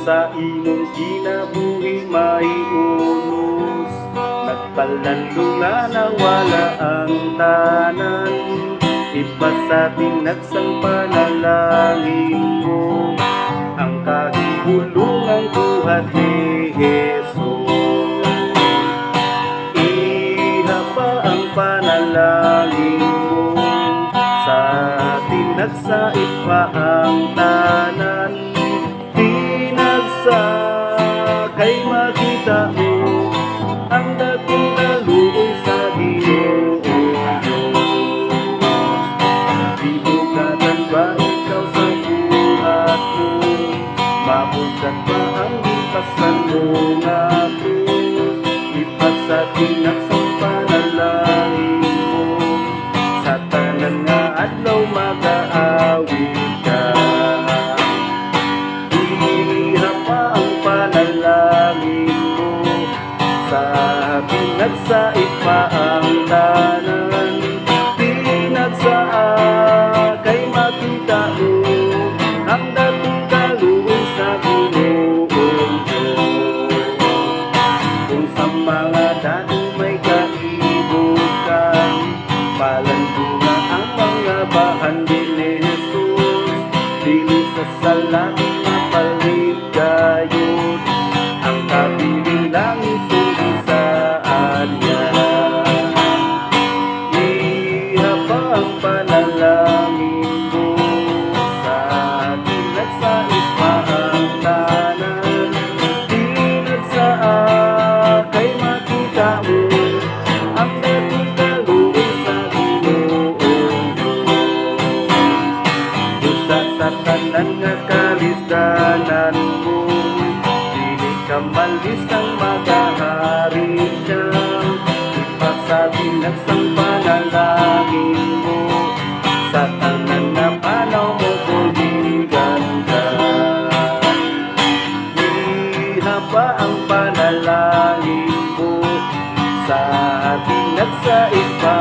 sa imong kinabuhi maiunos. Nagpalalo nga nawala ang tanan. Ipasating nagsang panalangin mo. Ang kahihulungan buhat ni Jesus. Iha pa ang panalangin mo. Sa atin nagsait pa ang tanan Tinagsa kay makita mo Ang dating taluoy sa Ginoo. Di bukatan ba ikaw sa buhat mo? Mabugat pa ang lipasan mo nga Lipas sa tinak sa mga dati may kaibukan Palandunga ang mga bahan ni Jesus. Dili sa salamin nga kalisdanan mo. Dili ka malis ang makahari siya Ipasabi ng sang panalangin mo. Sa tanan na palaw mo kundi ganda Iha pa ang panalangin mo. Sa atin at sa iba